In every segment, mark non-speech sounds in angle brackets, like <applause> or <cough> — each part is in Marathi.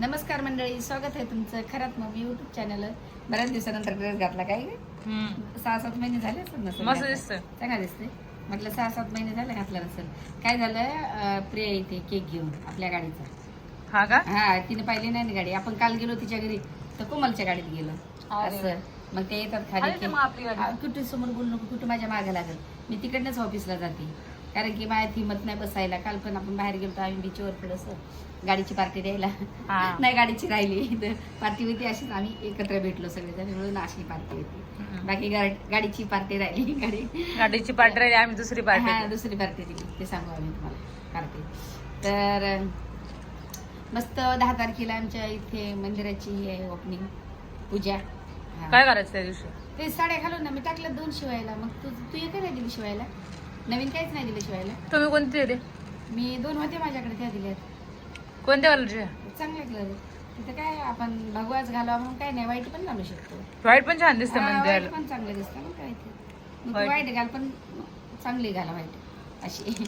नमस्कार मंडळी स्वागत आहे तुमचं खरात मग युट्यूब चॅनल बऱ्याच दिवसानंतर ड्रेस घातला काय. सहा सात महिने झाले असेल. दिसतंय. चांगला दिसते म्हटलं सहा सात महिने झाले घातला नसेल. काय झालं प्रिया इथे केक घेऊन आपल्या गाडीचा. हा का? हा तिने पाहिली नाही ना गाडी. आपण काल गेलो तिच्या घरी तर कोमलच्या गाडीत गेलो. असं. मग ते येतात खाली ना कुठे समोर बोलू नको कुठे माझ्या मागे लागल. मी तिकडनंच ऑफिसला जाते. कारण की माझ्यात हिंमत नाही बसायला. काल पण आपण बाहेर गेलो आम्ही बीचवर थोडस गाडीची पार्टी द्यायला. नाही गाडीची राहिली. तर पार्टी होती अशीच. आम्ही एकत्र भेटलो सगळेजण. मिळून अशी पार्टी होती. बाकी गाडीची पार्टी राहिली. गाडी. गाडीची पार्टी राहिली. आम्ही दुसरी हा पार्टी दुसरी पार्टी दिली. ते सांगू आम्ही तुम्हाला. पार्टी तर मस्त दहा तारखेला आमच्या इथे मंदिराची ही आहे ओपनिंग पूजा. काय करायचं त्या दिवशी? ते साड्या घालून ना मी टाकलं दोन शिवायला. मग तू तू एक दिली शिवायला? नवीन काहीच नाही दिलं शिवायला. तुम्ही कोणती होते मी दोन होते माझ्याकडे त्या दिल्यात. कोणत्या कलरचे चांगले कलर तिथं काय आपण भगवाच घालावा म्हणून काय नाही वाईट पण घालू शकतो. व्हाईट पण छान दिसते हा, म्हणजे white पण चांगलं दिसतं ना काय ते. मग White. वाईट घाल पण चांगली घाला वाईट अशी.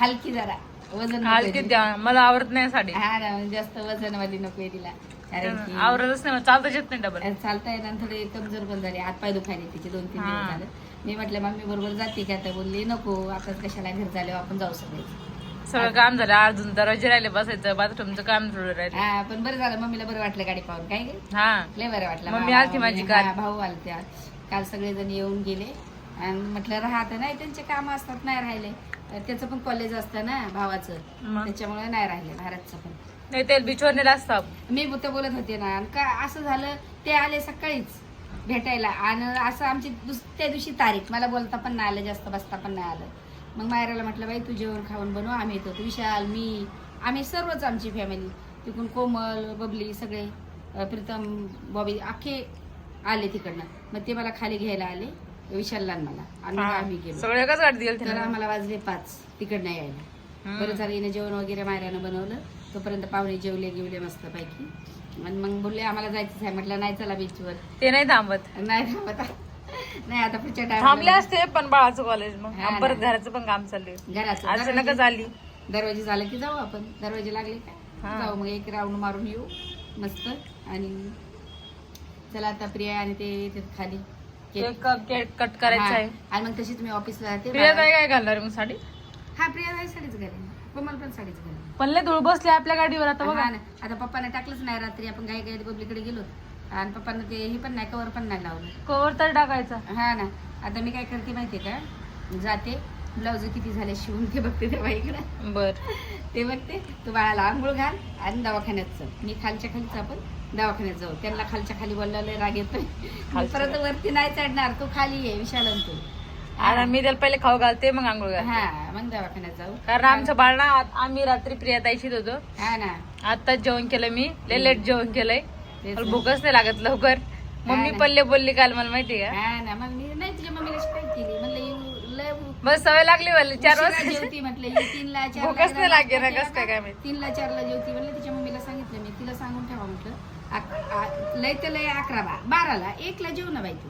हलकी जरा. वजन नको हलकी आहे द्या. मला आवडत नाही साडी. ती. हा ना जास्त वजनवाली नको आहे तिला. कारण की आवडतच नाही मला चालताच येत नाही डबल चालता येणार थोडे कमजोर पण झाले. हात पाय दुखायले तिचे दोन तीन हा. दिवस झालं. मी म्हटलं मम्मी बरोबर जाते का तर बोलली नको आता कशाला घर झाल्यावर आपण जाऊ सगळे. सगळं काम झालं अजून दरवाजे राहिले बसायचं बाथरूमचं काम थोडं राहिले. हा पण बरं झालं मम्मीला बरं वाटलं गाडी पाहून काय गे? हा. लय बरं वाटलं मम्मी आलती माझी काल. हा, भाऊ आलत्या. काल सगळेजण येऊन गेले. आणि म्हटलं राहत नाही त्यांचे काम असतात नाही राहिले. तर त्याचं पण कॉलेज असतं ना भावाचं. मग? त्याच्यामुळे नाही राहिले भारतचं पण. नाही ते बीचवर नेला असता मी तर बोलत होते ना आणि का असं झालं ते आले सकाळीच. भेटायला. आणि असं आमची दुस त्या दिवशी तारीख. मला बोलता पण नाही आलं जास्त बसता पण नाही आलं. मग मायराला म्हटलं बाई तू जेवण खाऊन बनव. आम्ही येतो. विशाल मी आम्ही सर्वच आमची फॅमिली तिकडून कोमल बबली सगळे प्रीतम बॉबी अख्खे आले तिकडनं. मग ते मला खाली घ्यायला आले विशालला आणि मला. आणि आम्ही गेलो. तर आम्हाला वाजले पाच. तिकडनं यायला. बरं झालं हिने जेवण वगैरे मायरानं बनवलं. तोपर्यंत पाहुणे जेवले गेवले मस्त पैकी आणि मग बोलले आम्हाला जायचंच आहे. म्हटलं नाही चला बीचवर ते नाही थांबत. नाही थांबत. नाही आता पुढच्या थांबले टाइम असते पण बाळाचं कॉलेज मग. हा ना. परत घराचं पण काम चालले घराचं. अचानकच दरवाजे- आली दरवाजे झाले की जाऊ आपण. दरवाजे लागले का. जाऊ मग एक राऊंड मारून येऊ. मस्त. आणि चला आता प्रिया आणि ते खाली. केक. केक कट करायचं हा. आहे. आणि मग तशीच मी ऑफिसला जाते. प्रिया ताई काय घालणार मग साडी? हा प्रिया साडीच घालेन. कोमल पण साडीच घालेन. पण लय धूळ बसली आपल्या गाडीवर आता बघा. ना. आता पप्पाने टाकलंच नाही रात्री आपण गाय गाय बबलीकडे गेलो. आणि पप्पानं ते हे पण नाही कवर पण नाही लावलं. कवर तर टाकायचा. हा ना. आता मी काय करते माहितीये का? जाते. ब्लाऊज किती झाले शिवून ते बघते तेव्हा इकडं. बर. ते बघते. तू बाळाला आंघोळ घाल आणि दवाखान्यात चल. मी खालच्या खालीच आपण दवाखान्यात जाऊ. त्यांना खालच्या खाली बोललेलं राग येतोय. परत वरती नाही चढणार. तू खाली ये विशाल तू. आणि मी त्याला पहिले खाऊ घालते मग आंघोळ घालते. हा मग दवाखान्यात जाऊ. कारण आमचं बाळ ना आम्ही रात्री प्रिया ताईशीत होतो. हा ना. आताच जेवण केलं मी. लय लेट जेवण केलंय. तेच मला ना. भूकच नाही लागत लवकर. मम्मी. पल्ले बोलली काल मला माहिती का? हा ना मग मी नाही तुझ्या मम्मीला शिकायत केली. म्हणलं येऊ लय बस सवय लागली मला चार उशिरा वाजता जेवती म्हटलं तीनला <laughs> चारला भूकच नाही कसं काय? काय माहीत. तीनला चारला जेवती म्हणलं तिच्या मम्मीला सांगितलं मी तिला सांगून ठेवा म्हटलं. अक- आ- लय तर लय अकरा बा बाराला एकला जेव ना बाई तू.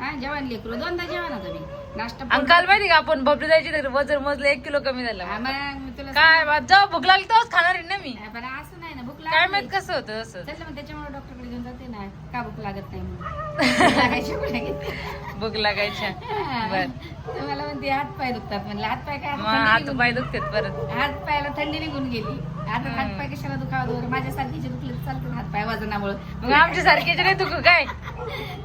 हा जेवण लेकरू दोनदा जेवा ना तुम्ही नाश्ता आणि पोट- काल माहिती का आपण बबडी जायची तर वजन मोजलं एक किलो कमी झालं हा, मग मी तुला काय बा, जेव्हा भूक लागली तेव्हाच खाणार आहे ना मी. पण असं नाही ना भूक काय लागली माहीत कसं होतं असं. त्याच्यामुळे डॉक्टरकडे घेऊन जाते ना का भूक लागत नाही म्हणून. लागायची कुठे. भूक लागायच्या. बर. मला म्हणते हात पाय दुखतात म्हणलं. हात पाय काय? हात पाय दुखतात परत. हात पायाला थंडी निघून गेली. आता. हात पाय कशाला दुखावं? बरं माझ्या सारखीचे दुखले चालतात हात पाय वजनामुळे. मग आमच्या सारख्याचे नाही दुखू काय?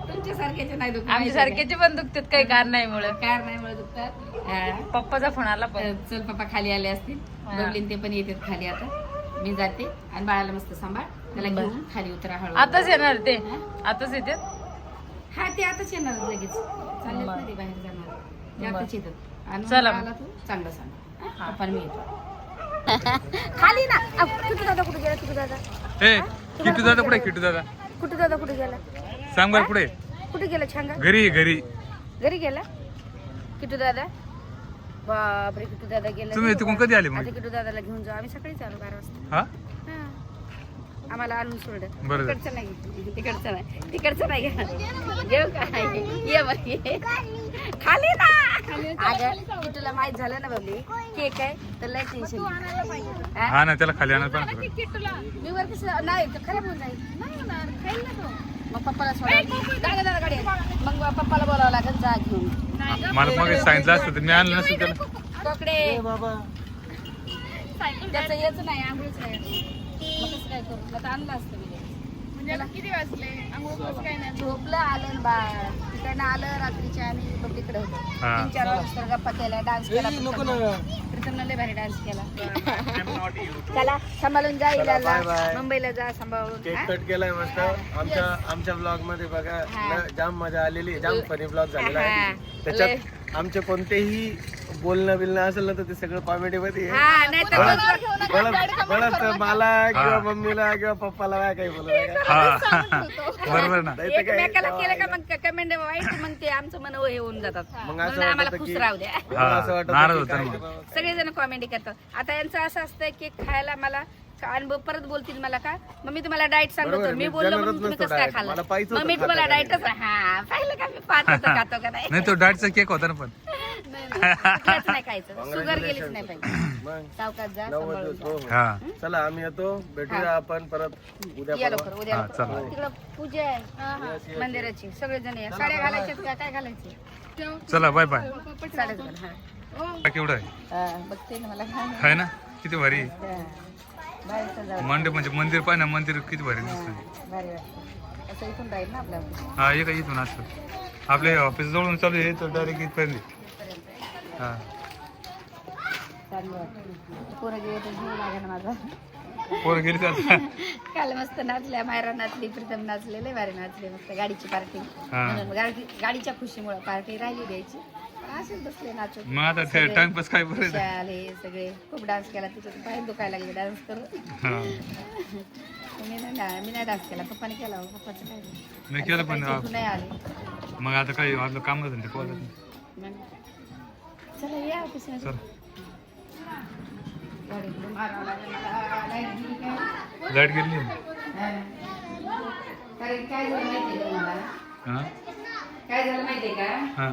तुमच्या सारख्याचे नाही दुखत आमच्या सारख्याचे पण दुखतात काही कारणामुळे. कार नाही मुळे दुखतात. पप्पाचा फोन आला चल पप्पा खाली आले असतील. बबलीन ते पण येतात खाली आता. मी जाते. आणि बाळाला मस्त सांभाळ. त्याला. घेऊन खाली उतरा हळू आताच येणार ते? आताच येते हा ते आताच येणार लगेच. चाललेत ना. ते बाहेर जाणार. ते. आताच येतात. आणि चला मला तू चांगलं सांग. हा. पप्पा मी येतो. खाली ना. अ, किटू दादा कुठे गेला? किटू दादा. ए किटू दादा कुठे किटू दादा. कुठे दादा कुठे गेला? सांग बरं पुढे कुठे गेला छांगा घरी घरी. घरी गेला? किटू दादा? बापरे किटू दादा गेला. तुम्ही तिकडून कधी आले मग? आता किटू दादाला घेऊन जाऊ. आम्ही सकाळीच आलो बारा वाजता. हा. आम्हाला आणून सोडलं. बरं झालं. तिकडचं नाही तिकडचं नाही. तिकडचं नाही घ्या घेऊ का? ये. खाली ना! अगं तुला माहीत झालं ना बाबली? केक आहे तर लय टेन्शन हा? ना त्याला खाली आणायला पण थोडं. मी वर कसं नाही तर खराब होऊन जाईल. मग पप्पाला सोडायला दादा दादा गाडी. आहे. मग पप्पाला बोलावं लागेल जा घेऊन. मला मग सांगितलं असतं तर मी आणलं नसतं त्याला. कोकडे त्याचं येच नाही आंघोळच नाही. आता आणलं असतं मी. किती वाजले? आंघोळ काय नाही? झोपलं आलं बाळ. तिकडनं आलं रात्रीच्या आणि बबलीकडे होतो. तीन चार वाजता गप्पा केला डान्स केला प्रीतमनं लय भारी डान्स केला. <laughs> चला सांभाळून जा इलाला. मुंबईला जा सांभाळून केक? कट केलाय मस्त. आमच्या आमच्या ब्लॉगमध्ये बघा जाम मजा आलेली. जाम फनी ब्लॉग झालेला. आहे. त्याच्यात आमचे कोणतेही बोलणं बिलणं असेल ना तर ते सगळं कॉमेडी मध्ये आहे. हा नाही तर बळच- बळच- बळच मला किंवा मम्मीला किंवा पप्पाला काय काही बोलू नका. हा. बरोबर ना. नाही तर काय एकमेकाला केलं का मग कमेंट वाईट मग ते आमचं मन हे होऊन जातात. मग असं म्हणून आम्हाला वाटतं खुश की- राहू द्या. मला असं वाटत नाराज की होता काय ना मग. करावं. सगळेजण कॉमेडी करतात. आता यांचं असं असतं की खायला मला अनुभव परत बोलतील मला का? मग मी तुम्हाला डाएट सांगतो. बरोबर तर आहे, मी मी बोललो म्हणून तुम्ही नसतो कसं काय diet. खाल्लं? मला पाहिजे मग होतं मी तुम्हाला खाता डाएटच हा पाहिलं का मी? पाहत होतो <laughs> खातो का नाही? नाही तो डाटचा केक होता ना पण. नाही खायचं. <laughs> शुगर गेलीच नाही पाहिजे. <clears throat> मग सावकाश जा नव्वद सांभाळून दिवस हो हो. हा. चला आम्ही येतो. भेटूया आपण परत उद्या या परवा. लवकर उद्या हा, लवकर. चला. तिकडं पूजा आहे. मंदिराची. सगळेजण या. साड्या घालायच्यात का? काय घालायचे? चला बाय बाय साड्या घाल, हा. केवढं आहे? हा, बघते ना मला. हा. आहे ना? किती भारी. हा. मंदिर म्हणजे मंदिर ना मंदिर किती भारी दिसतं. हा एक इथून असतं आपल्या ऑफिस जवळून चालू आहे तर डायरेक्ट इथपर्यंत हा. पोरं गेले <laughs> काल मस्त नाचल्या मायरा नाचली प्रीतम नाचले लय भारी नाचले मस्त गाडीची पार्टी. म्हणून गाडीच्या खुशीमुळे पार्टी राहिली द्यायची. असेच बसले नाचत. मग आता सगळे टाइमपास काय बरं आले सगळे खूप डान्स केला तिच्यात पाय दुखायला लागले डान्स करून. हा. मी नाही डा- मी नाही डान्स केला पप्पाने केला हो, पप्पाचं काय नाही. केलं पण झोप नाही आली. मग आता काही आपलं काम ते मग चला या ऑफिसमध्ये चल. गाडी मारावं लागेल मला. लाइट गेली. काय? लाइट गेली हा. कारण काय झालं माहितीये का तुम्हाला? हा? काय झालं का? हा.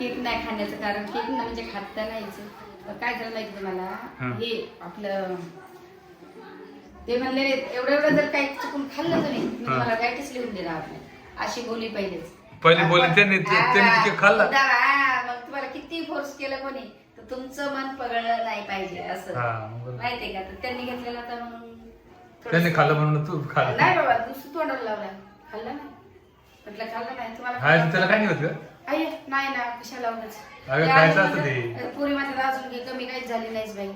केक नाही खाण्याचं कारण केक ना म्हणजे खात नाहीच. काय झालं माहिती तुम्हाला? हा. आपलं ते म्हणले एवढं एवढं जर काही चुकून खाल्लं तुम्ही मी. तुम्हाला गायटीच लिहून देणार नाही अशी बोली पहिलेच. पहिली बोली त्यांनी खाल्ला. मग तुम्हाला किती फोर्स केलं कोणी? तर तुमचं मन पगळलं नाही पाहिजे असं. माहितीये का? तर त्यांनी घेतलेलं तर मग त्यांनी खाल्लं म्हणून तू खाल्लं. नाही बाबा दुसरं तोंडाला लावला. खाल्लं नाही. म्हटलं खाल्लं नाही तुम्हाला त्याला काय नाही होत? आई नाही ना कशा लावूनच अगं, खायचं असतं ते. पुरी मात्र अजून काही कमी काहीच झाली नाहीच बाई.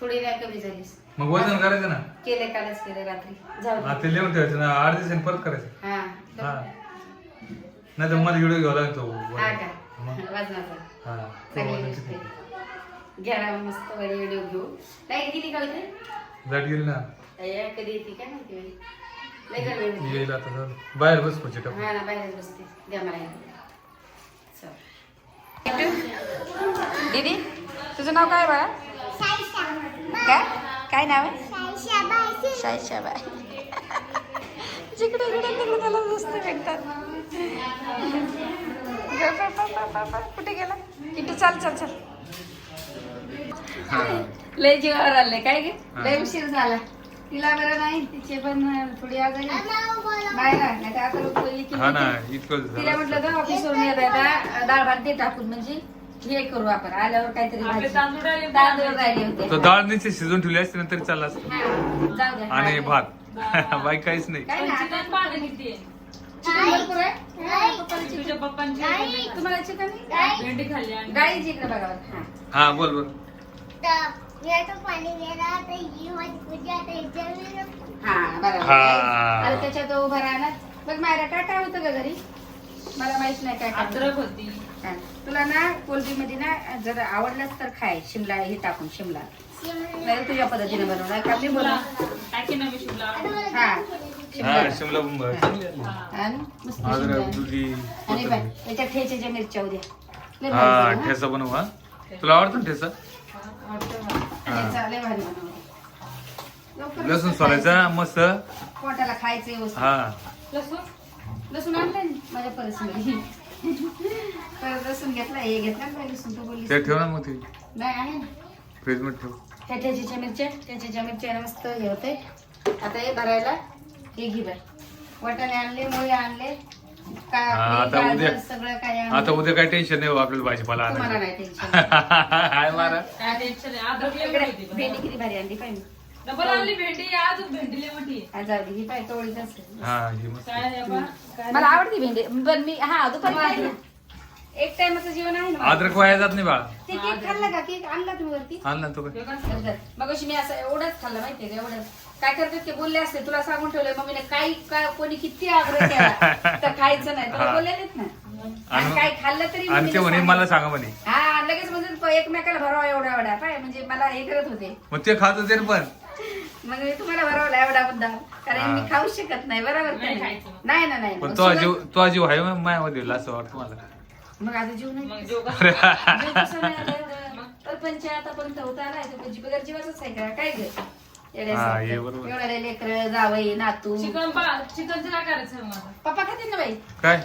थोडी नाही कमी झालीस मग वजन करायचं ना? केले कालच केले रात्री. जाऊ हा. ते लिहून ठेवायचं ना आठ दिवसांनी परत करायचं. हा. हा. नाही तर मला व्हिडिओ घ्यावा लागतो. हा का? मग. <laughs> वजनाचा. हा. चांगली गोष्ट आहे. घ्या मस्त व्हिडिओ घेऊ. लाइट किती का लाइट गेली ना. कधी येते काय माहिती बाई? लय गरमी होती. येईल आता. बाहेर बस खुर्ची टाकून हा ना बाहेरच बसते. द्या मला. दीदी तुझं नाव काय बाळा? काय? काय नाव आहे? शाबाई जिकडे इकडे तिकडे त्याला मस्त भेटतात. कुठे गेला? किती चाल चाल चाल. लय जीवावर आले काय गे? लय उशीर झाला. तिला बरं नाही तिचे पण थोडी आजारी बाहेर आहे. नाही तर आता लोक एक- हा ना इतकं तिला झालं म्हटलं तर ऑफिसवरून येत आता डाळ भात दे टाकून म्हणजे हे करू आपण. आल्यावर काहीतरी भाजी. तांदूळ राहिले, तांदूळ राहिले होते. तर डाळ शिजवून ठेवली असते ना तरी चाललं असतं. हा, जाऊ आणि भात. बाईक काहीच नाही. काय नाही आता चिकन पाणी किती आहे? चिकन भरपूर आहे. पप्पाला चिकन तुझ्या पप्पांची तुम्हाला चिकन आहे? भेंडी खाल्ली आणि गाई जिकडे बघा बरं. हा. हा बोल बोल. ही हा बरोबर. हा. त्याच्यात उभं राहणार. बघ मायरा काय काय होतं का घरी? मला माहीत नाही काय काय होतं. अद्रक होती. हा. तुला ना कोलबी मध्ये ना जर आवडलंच तर खाय. शिमला हे टाकून शिमला. नाही तुझ्या पद्धतीने बनवणार का? मी बनव टाकी ना मी हा. हा शिमला बुंबा चांगली आहे. हा. ना? मस्त अद्रक शिमला. दुधी आणि बाय याच्यात ठेच्याच्या मिरच्या उद्या. लय भारी हा बनव, हा. बनव हा. तुला आवडतो ना ठेसा आवडतं मला. ठेचा लय भारी बनव. लवकर लसूण मस्त सोलायचा मस्त. पोटाला खायचं व्यवस्थित. हा. लसूण? लसूण आणलंय माझ्या परसमध्ये. परत लसूण घेतला हे घेतला ना लसूण तू बोलली ते ठेव ना मग ते. नाही आहे ना. फ्रीजमध्ये ठेव. मिरच्या त्याच्या मिरच्या मस्त हे होते. आता हे भरायला हे घे बाय वाटाणे आणले मुळे आणले हा, आता काकडी, गाजर, उद्या- सगळं काय आणलं. आता उद्या काय टेन्शन नाही हो आपल्याला भाजीपाला तुम्हाला आणायचं नाही टेन्शन. <laughs> हाय मारा. काय टेन्शन आहे. अद्रक लय इकडे. मोठी भेंडी किती भारी आणली पाहिजे. डबल आणली भेंडी अजून भेंडी लय मोठी. आज जाऊ दे ही पाय कवळीच असेल. हा हे मस्त. काय आहे बा? काय मला आवडते भेंडी. पण मी हा दुपारी ना. एक टाइमचं जेवण आहे ना. अद्रक वाया जात नाही बाळा. ते केक खाल्ला का? केक आणला तुम्ही वरती? आणला ना तू काय मग मी असं एवढंच खाल्लं माहितीये का? एवढंच. काय करतात ते बोलले असते तुला सांगून ठेवलंय मग मी काही काय कोणी किती आग्रह केला? <laughs> तर खायचं नाही. तुला. बोलले नाहीत ना. आणि आणि- काय खाल्लं तरी आणि ते मम्मीने म्हणे सांगितलं. मला सांगा म्हणे. हा लगेच म्हणजे एकमेकाला भरावा एवढा एवढा. पाय म्हणजे मला हे करत होते. मग ते खात होते ना पण. मग मी तुम्हाला भरवला एवढा मुद्दा कारण. मी खाऊ शकत नाही बरोबर का नाही नाही? खायचं. नाही ना नाही. पण मग तो जीव तो जीव आहे मग मायामध्ये असं वाटतं मला. मग आता जीव नाही. मग जेव कसा नाही आता एवढं? परपंच आता पण होता आलाय तो बगर जीवाचाच आहे का? काय ग? हा, हे बरोबर. एवढा लेकर जावई नातू. चिकन पा चिकनचं काय करायचं मग आता? पप्पा खातील ना बाई? काय?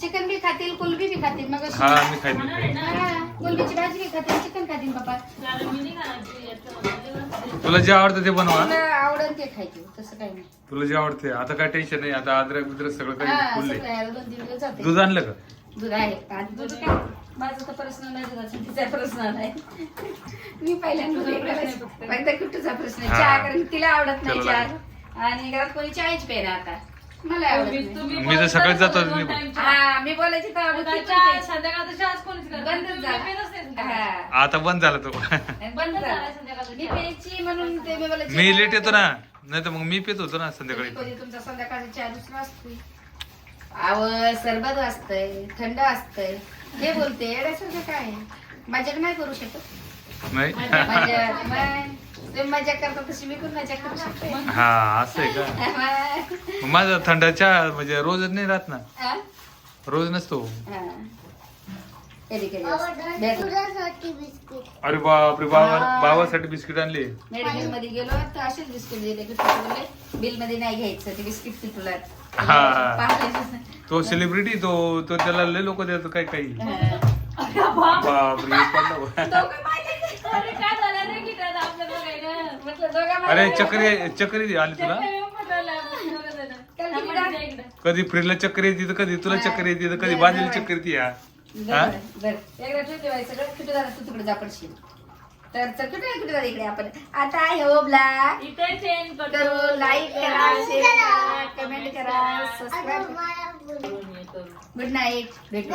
चिकन बी खातील कुलबी बी खातील मग अशी- हा मी खाईन. मी खाणार आहे खाईन. ना? हा, कुलबीची भाजी बी खातील चिकन खातील पप्पा. कारण मी नाही खाणार ते याचं. तुला जे आवडतं ते बनवा. तुला आवडन ते खायचे तसं काही नाही. तुला जे आवडते आता काय टेन्शन नाही आता अद्रक बिद्रक सगळं हा, काही फुलले. सगळं आहे, दोन तीन दिवस जाते. दूध आणलं का? दूध आहे दूध काय? माझं तर प्रश्न नाही तिचा प्रश्न नाही. मी पहिल्यांदा हे प्रश्न आहे? हा. चहा कारण तिला आवडत नाही चहा. आणि घरात कोणी चहाच पेन आता? मला आवडत मी तर सकाळी जातो. हा मी बोलायची तर आवडत चहाच कोणीच बंदच. झाला. आता बंद झाला तो. बंद झाला. मी. प्यायची म्हणून ते मी बोलायची. मी लेट येतो ना. नाही तर मग मी पित होतो ना संध्याकाळी. तुमचा संध्याकाळचा चहा दुसरा असतोय. आव सरबत असतंय थंड असतंय हे बोलते येण्यासारखं काय आहे? माझ्याकडे नाही करू शकत नाही मजा मग तुम्ही मजा करता तशी मी पण मजा करू शकते हा असं आहे का मग माझा थंड चहा म्हणजे रोजच नाही राहत ना हा? रोज नसतो हा. कधी कधी असतं. भेटलं. तुझ्यासाठी बिस्किट अरे बापरे बाबा हा. बाबासाठी बिस्किट आणले मेडिकलमध्ये गेलो तर असेच बिस्किट दिले की बोलले बिलमध्ये नाही घ्यायचं ते बिस्किट तिथलं हा. तो सेलिब्रिटी तो तो त्याला लय लोक देतात काय काही बापरे पडला. अरे काय झालं रे गिटार आपल्या बघायला? अरे चक्री चक्री आली तुला येऊन आपण इकडे. कधी फ्रीजला चक्कर येते तर कधी तुला चक्कर येते तर कधी बाजूला. चक्कर येते या बरं, बरं. एकदा ठेव ठेवायचं सगळं कुठे झालं तू तिकडे जा पडशील तर चल कुठे कुठे झालं इकडे आपण? आता हो ब्ला इथे चेंज करू लाईक करा शेअर करा कमेंट करा. सबस्क्राईब गुड नाईट भेटू.